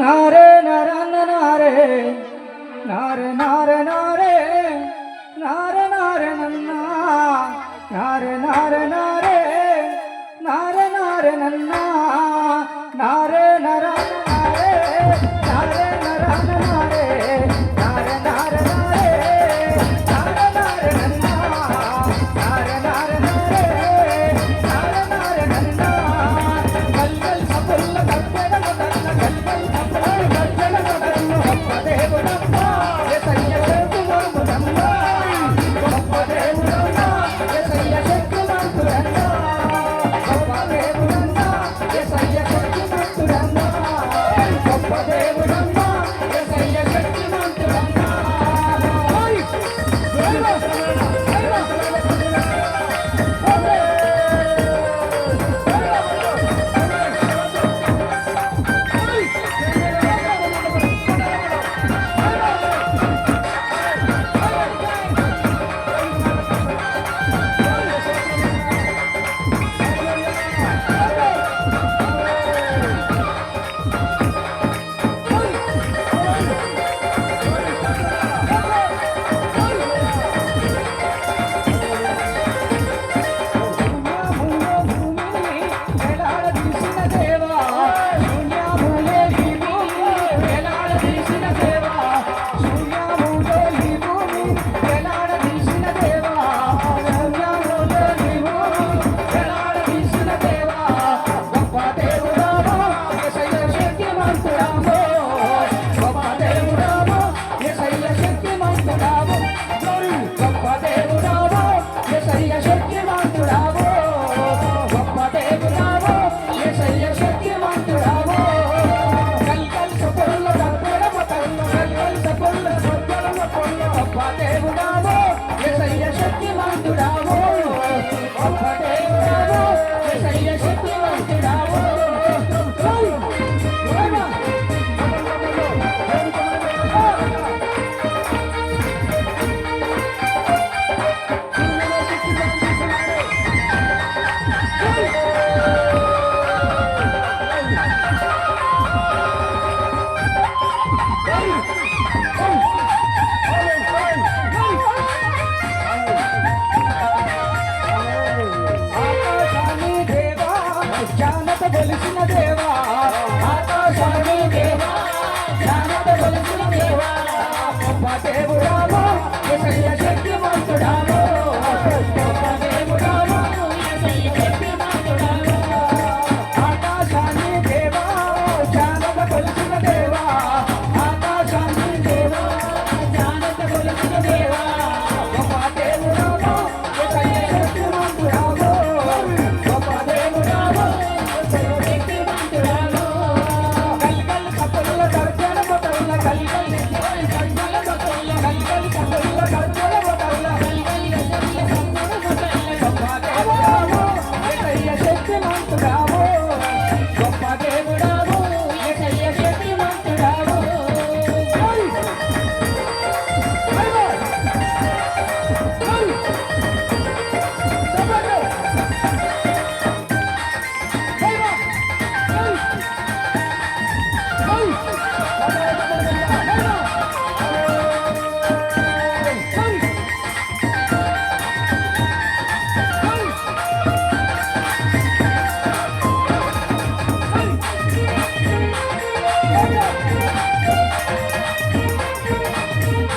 നാരെ നരന്ന നാരേ നാരെ നാരെ നാരേ നാരെ നാരെ നന്ന നാരെ നാരെ നാരേ നാരെ നാരെ നന്ന നാരെ നരന്ന നാരേ നാരെ നരന്ന Bye. tengo voz de salir al జ్ఞానత గెలిచిన దేవా. Portugal.